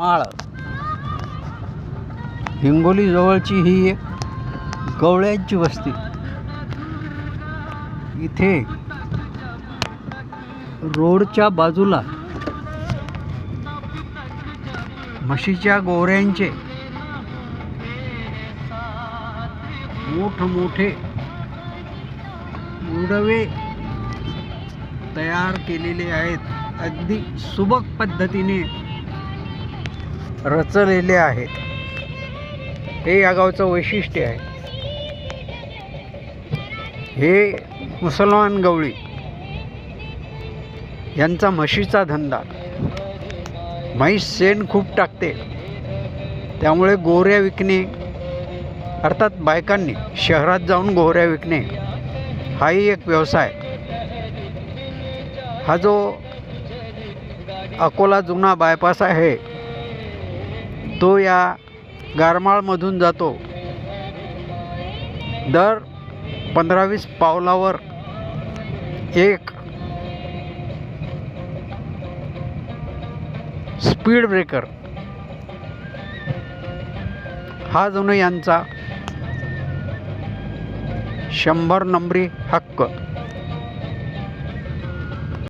माळ. हिंगोली जवळची ही एक गवळ्यांची वस्ती. इथे रोडच्या बाजूला म्हशीच्या गोऱ्यांचे मोठमोठे उडवे तयार केलेले आहेत. अगदी सुबक पद्धतीने रचलेले आहेत. हे या गावचं वैशिष्ट्य आहे. हे मुसलमान गवळी यांचा म्हशीचा धंदा. म्हैस शेण खूप टाकते. त्यामुळे गोऱ्या विकणे अर्थात बायकांनी शहरात जाऊन गोऱ्या विकणे हाही एक व्यवसाय हा जो अकोला जुना बायपास आहे तो या गारमाळमधून जातो. दर पंधरा वीस पावलावर एक स्पीड ब्रेकर हा जणू यांचा शंभर नंबरी हक्क.